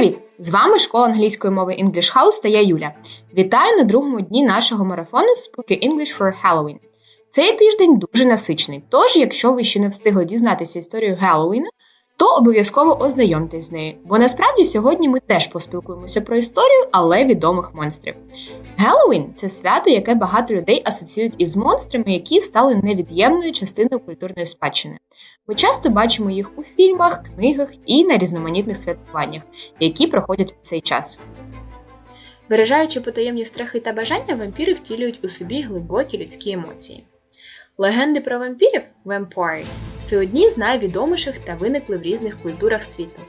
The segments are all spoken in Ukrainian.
Привіт! З вами школа англійської мови English House та я Юля. Вітаю на другому дні нашого марафону Spooky English for Halloween. Цей тиждень дуже насичений, тож, якщо ви ще не встигли дізнатися історію Геллоуіна, то обов'язково ознайомтесь з нею, бо насправді сьогодні ми теж поспілкуємося про історію, але відомих монстрів. Геллоуін – це свято, яке багато людей асоціюють із монстрами, які стали невід'ємною частиною культурної спадщини. Ми часто бачимо їх у фільмах, книгах і на різноманітних святкуваннях, які проходять у цей час. Виражаючи потаємні страхи та бажання, вампіри втілюють у собі глибокі людські емоції. Легенди про вампірів Vampires – це одні з найвідоміших та виникли в різних культурах світу.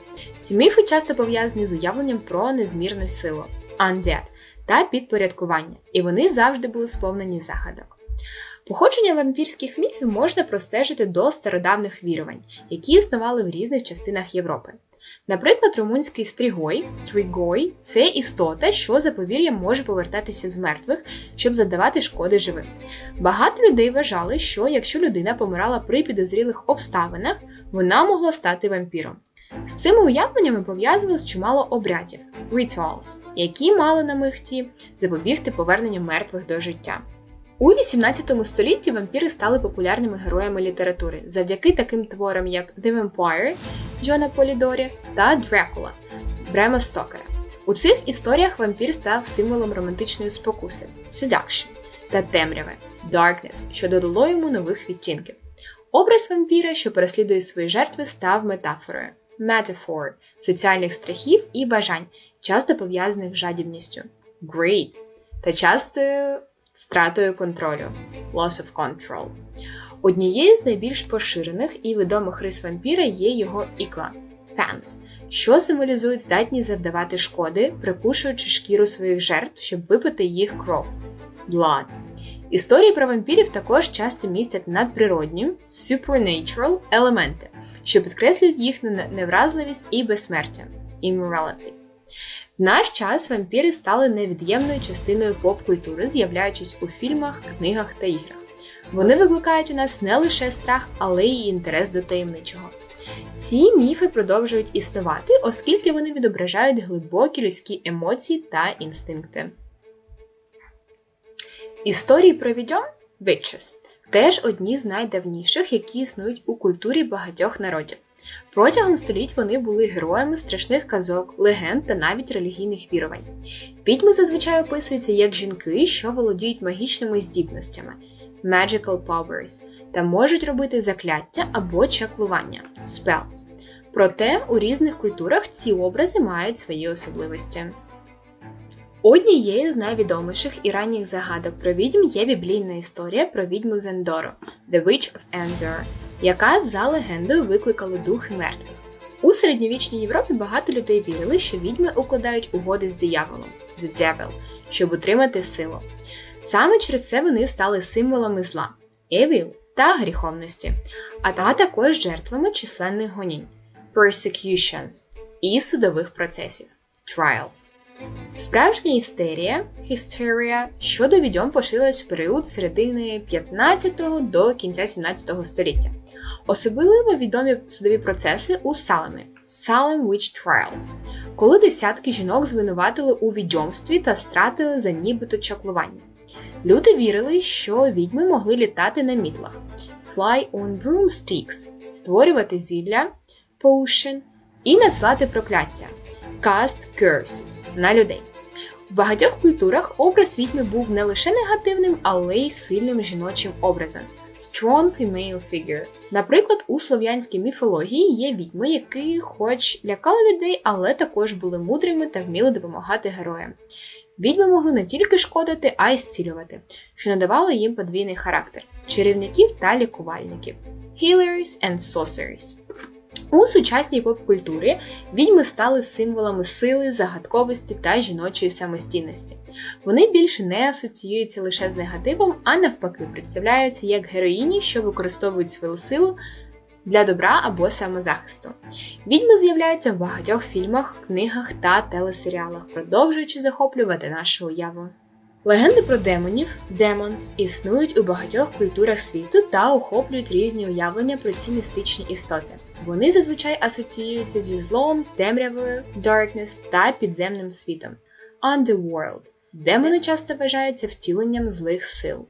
Ці міфи часто пов'язані з уявленням про незмірну силу undead та підпорядкування, і вони завжди були сповнені загадок. Походження вампірських міфів можна простежити до стародавних вірувань, які існували в різних частинах Європи. Наприклад, румунський стрігой стрігой це істота, що за повір'ям може повертатися з мертвих, щоб завдавати шкоди живим. Багато людей вважали, що якщо людина помирала при підозрілих обставинах, вона могла стати вампіром. З цими уявленнями пов'язувалось чимало обрядів rituals, які мали на меті запобігти поверненню мертвих до життя. У 18 столітті вампіри стали популярними героями літератури завдяки таким творам, як The Vampire Джона Полідорі та Дракула Брема Стокера. У цих історіях вампір став символом романтичної спокуси seduction та темряви darkness, що додало йому нових відтінків. Образ вампіра, що переслідує свої жертви, став метафорою metaphor соціальних страхів і бажань, часто пов'язаних з жадібністю great та частою втратою контролю loss of control. Однією з найбільш поширених і відомих рис вампіра є його ікла fangs, що символізують здатність завдавати шкоди, прикушуючи шкіру своїх жертв, щоб випити їх кров blood. Історії про вампірів також часто містять надприродні supernatural елементи, що підкреслюють їхню невразливість і безсмертя immorality. В наш час вампіри стали невід'ємною частиною поп-культури, з'являючись у фільмах, книгах та іграх. Вони викликають у нас не лише страх, але й інтерес до таємничого. Ці міфи продовжують існувати, оскільки вони відображають глибокі людські емоції та інстинкти. Історії про відьом Witches теж одні з найдавніших, які існують у культурі багатьох народів. Протягом століть вони були героями страшних казок, легенд та навіть релігійних вірувань. Відьми зазвичай описуються як жінки, що володіють магічними здібностями magical powers, та можуть робити закляття або чаклування spells. Проте у різних культурах ці образи мають свої особливості. Однією з найвідоміших і ранніх загадок про відьм є біблійна історія про відьму Зендору The Witch of Endor, яка за легендою викликала духи мертвих. У середньовічній Європі багато людей вірили, що відьми укладають угоди з дияволом The Devil, щоб отримати силу. Саме через це вони стали символами зла evil та гріховності, а також жертвами численних гонінь persecutions і судових процесів trials. Справжня істерія hysteria, щодо відьом поширилась в період середини 15 до кінця 17 століття. Особливо відомі судові процеси у Салемі Salem Witch Trials, коли десятки жінок звинуватили у відьомстві та стратили за нібито чаклування. Люди вірили, що відьми могли літати на мітлах, fly on broomsticks, створювати зілля, potion і надсилати прокляття cast curses на людей. В багатьох культурах образ відьми був не лише негативним, але й сильним жіночим образом strong female figure. Наприклад, у слов'янській міфології є відьми, які, хоч лякали людей, але також були мудрими та вміли допомагати героям. Відьми могли не тільки шкодити, а й зцілювати, що надавало їм подвійний характер чарівників та лікувальників healers and sorcerers. У сучасній поп-культурі відьми стали символами сили, загадковості та жіночої самостійності. Вони більше не асоціюються лише з негативом, а навпаки, представляються як героїні, що використовують свою силу для добра або самозахисту. Відьми з'являються в багатьох фільмах, книгах та телесеріалах, продовжуючи захоплювати нашу уяву. Легенди про демонів демонс існують у багатьох культурах світу та охоплюють різні уявлення про ці містичні істоти. Вони зазвичай асоціюються зі злом, темрявою, darkness та підземним світом. Underworld. Демони часто вважаються втіленням злих сил.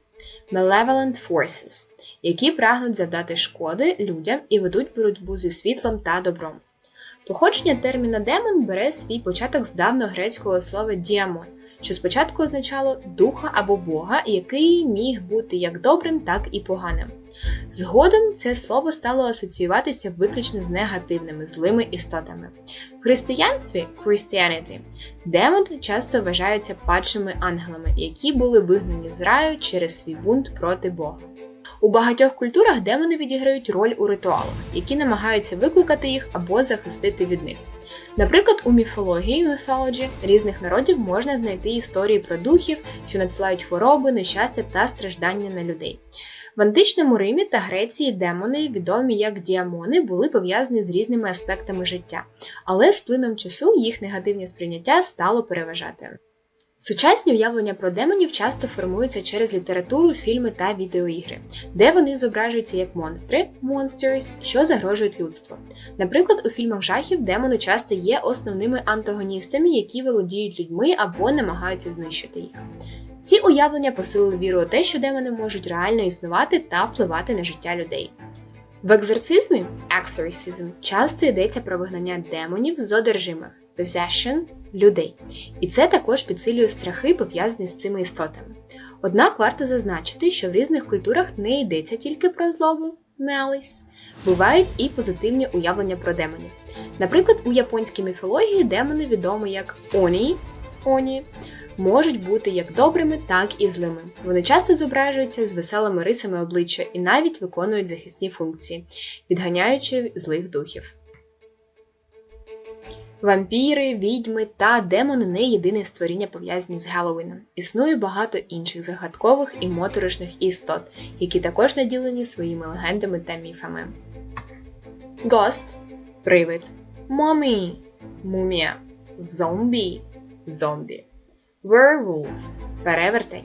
Malevolent Forces, які прагнуть завдати шкоди людям і ведуть боротьбу зі світлом та добром. Походження терміна демон бере свій початок з давньогрецького слова діамон, що спочатку означало духа або бога, який міг бути як добрим, так і поганим. Згодом це слово стало асоціюватися виключно з негативними злими істотами. В християнстві Christianity демони часто вважаються падшими ангелами, які були вигнані з раю через свій бунт проти Бога. У багатьох культурах демони відіграють роль у ритуалах, які намагаються викликати їх або захистити від них. Наприклад, у міфології міфологі різних народів можна знайти історії про духів, що надсилають хвороби, нещастя та страждання на людей. В античному Римі та Греції демони, відомі як діамони, були пов'язані з різними аспектами життя, але з плином часу їх негативне сприйняття стало переважати. Сучасні уявлення про демонів часто формуються через літературу, фільми та відеоігри, де вони зображуються як монстри monsters, що загрожують людству. Наприклад, у фільмах жахів демони часто є основними антагоністами, які володіють людьми або намагаються знищити їх. Ці уявлення посилили віру у те, що демони можуть реально існувати та впливати на життя людей. В екзорцизмі exorcism, часто йдеться про вигнання демонів з одержимих possession людей, і це також підсилює страхи, пов'язані з цими істотами. Однак варто зазначити, що в різних культурах не йдеться тільки про злобу malice, бувають і позитивні уявлення про демонів. Наприклад, у японській міфології демони відомі як оні, оні можуть бути як добрими, так і злими. Вони часто зображуються з веселими рисами обличчя і навіть виконують захисні функції, відганяючи злих духів. Вампіри, відьми та демони не єдине створіння пов'язані з Геловіном. Існує багато інших загадкових і моторошних істот, які також наділені своїми легендами та міфами. Ghost – привид, Mommy – мумія, зомбі – зомбі, Werewolf – перевертень,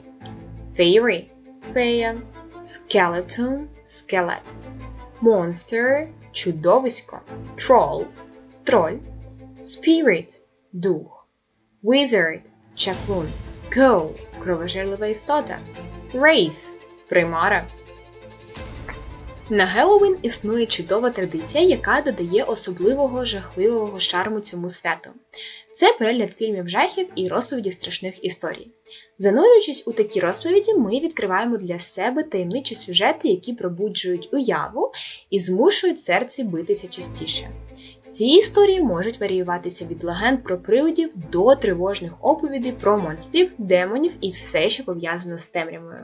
Fairy – фея, Skeleton – скелет, Monster – чудовисько, Troll – троль, Spirit – дух, Wizard – чаклун, Go – кровожерлива істота, Wraith – примара. На Геловін існує чудова традиція, яка додає особливого жахливого шарму цьому святу. Це перегляд фільмів жахів і розповіді страшних історій. Занурюючись у такі розповіді, ми відкриваємо для себе таємничі сюжети, які пробуджують уяву і змушують серце битися частіше. Ці історії можуть варіюватися від легенд про привидів до тривожних оповідей про монстрів, демонів і все, що пов'язано з темрявою.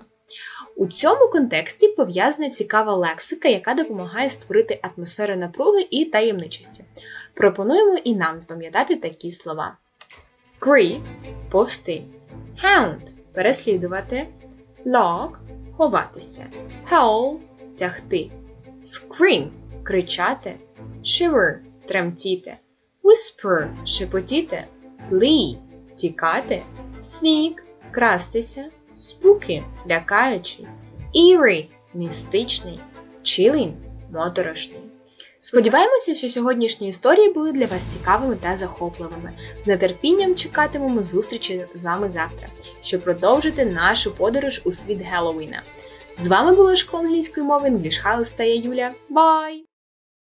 У цьому контексті пов'язана цікава лексика, яка допомагає створити атмосферу напруги і таємничості. Пропонуємо і нам запам'ятати такі слова: Creep – повсти, Hound – переслідувати, Log – ховатися, Howl – тягти, Scream – кричати, Shiver – тремтіти, Whisper – шепотіти, Flee – тікати, Sneak – крастися, Spooky – лякаючий, Eerie – містичний, Chilling – моторошний. Сподіваємося, що сьогоднішні історії були для вас цікавими та захопливими. З нетерпінням чекатимемо зустрічі з вами завтра, щоб продовжити нашу подорож у світ Геловіна. З вами була школа англійської мови English House та я Юля. Бай!